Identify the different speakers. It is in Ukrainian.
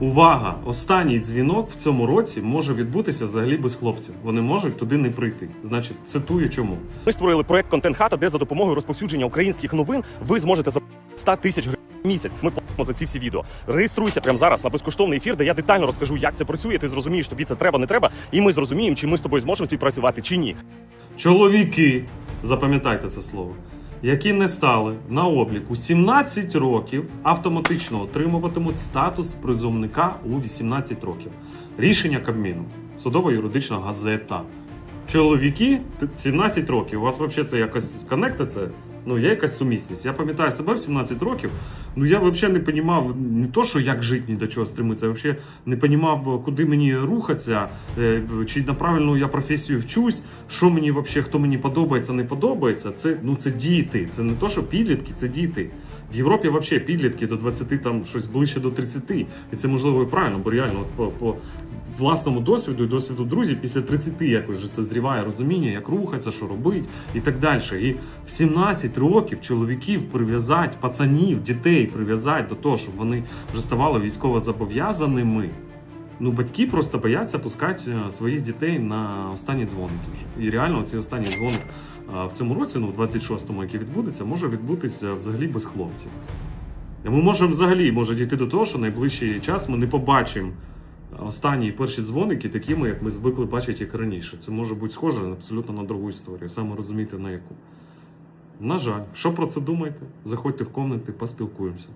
Speaker 1: Увага! Останній дзвінок в цьому році може відбутися взагалі без хлопців. Вони можуть туди не прийти. Значить, цитую чому.
Speaker 2: Ми створили проект Контент Хата, де за допомогою розповсюдження українських новин ви зможете за 100 тисяч гривень місяць. Ми платимо за ці всі відео. Реєструйся прямо зараз на безкоштовний ефір, де я детально розкажу, як це працює. Ти зрозумієш, тобі це треба, не треба, і ми зрозуміємо, чи ми з тобою зможемо співпрацювати чи ні.
Speaker 1: Чоловіки, запам'ятайте це слово, які не стали на обліку 17 років, автоматично отримуватимуть статус призовника у 18 років. Рішення Кабміну, судово-юридична газета. Чоловіки т- 17 років. У вас взагалі це якось коннектиться? Ну, є якась сумісність. Я пам'ятаю себе в 17 років. Ну я взагалі не розумів не то, що як жити, ні до чого стремитися, я взагалі не розумів, куди мені рухатися, е, чи на правильну я професію вчусь, що мені взагалі, хто мені подобається, не подобається. Це ну це діти. Це не то, що підлітки, це діти. В Європі взагалі підлітки до 20, там щось ближче до 30. І це можливо і правильно, бо реально от по, по власному досвіду і досвіду друзів після 30 якось вже созріває розуміння, як рухатися, що робити і так далі. І в 17 років чоловіків прив'язати, пацанів, дітей прив'язати до того, щоб вони вже ставали військово зобов'язаними. Ну, батьки просто бояться пускати е, своїх дітей на останні дзвоники вже. І реально цей останній дзвоник е, в цьому році, ну в 26-му, який відбудеться, може відбутися взагалі без хлопців. Ми можемо взагалі може дійти до того, що найближчий час ми не побачимо останні перші дзвоники такими, як ми звикли бачити їх раніше. Це може бути схоже абсолютно на другу історію, саме розумієте на яку. На жаль, що про це думаєте? Заходьте в коменти, поспілкуємося.